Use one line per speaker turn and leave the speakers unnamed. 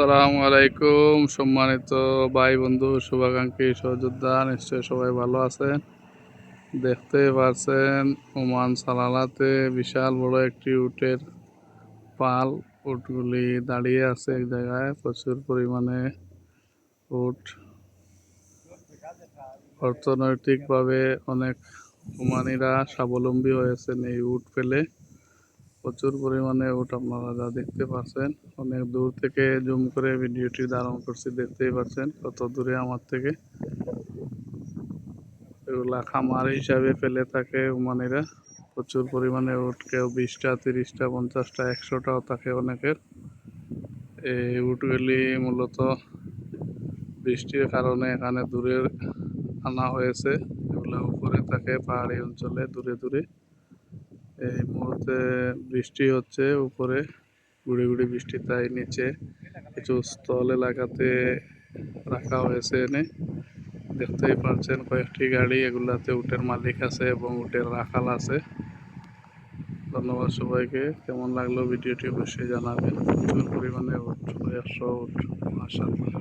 আসসালামু আলাইকুম, সম্মানিত ভাই বন্ধু, শুভাকাঙ্ক্ষী সহযোদ্ধা নিশ্চয় সবাই ভালো আছেন? দেখতে পারছেন ওমান সালালাতে বিশাল বড় একটি উটের পাল, উটগুলি দাঁড়িয়ে আছে এক জায়গায়, প্রচুর পরিমাণে উট। অর্থনৈতিকভাবে অনেক ওমানিরা স্বাবলম্বী হয়েছেন এই উট পেলে। প্রচুর পরিমাণে উট আপনারা যা দেখতে পাচ্ছেন অনেক দূর থেকে জুম করে ভিডিওটি ধারণ করছি, দেখতেই পাচ্ছেন কত দূরে আমার থেকে। এগুলা খামার হিসাবে ফেলে থাকে উমানিরা, প্রচুর পরিমাণে উট কেউ বিশটা, তিরিশটা, পঞ্চাশটা, একশোটাও থাকে অনেকের। এই উটগুলি মূলত বৃষ্টির কারণে এখানে দূরের আনা হয়েছে, এগুলা উপরে থাকে পাহাড়ি অঞ্চলে দূরে দূরে। এই মুহূর্তে বৃষ্টি হচ্ছে উপরে, গুড়ি গুড়ি বৃষ্টি তাই নিচে। কিছু স্থল এলাকাতে রাখা হয়েছে এনে। দেখতেই পাচ্ছেন কয়েকটি গাড়ি এগুলাতে উটের মালিক আছে এবং উটের রাখাল আছে। ধন্যবাদ সবাইকে। কেমন লাগল ভিডিওটি অবশ্যই জানাবেন। প্রচুর পরিমাণে উট একশো উট মাসাল্লাহ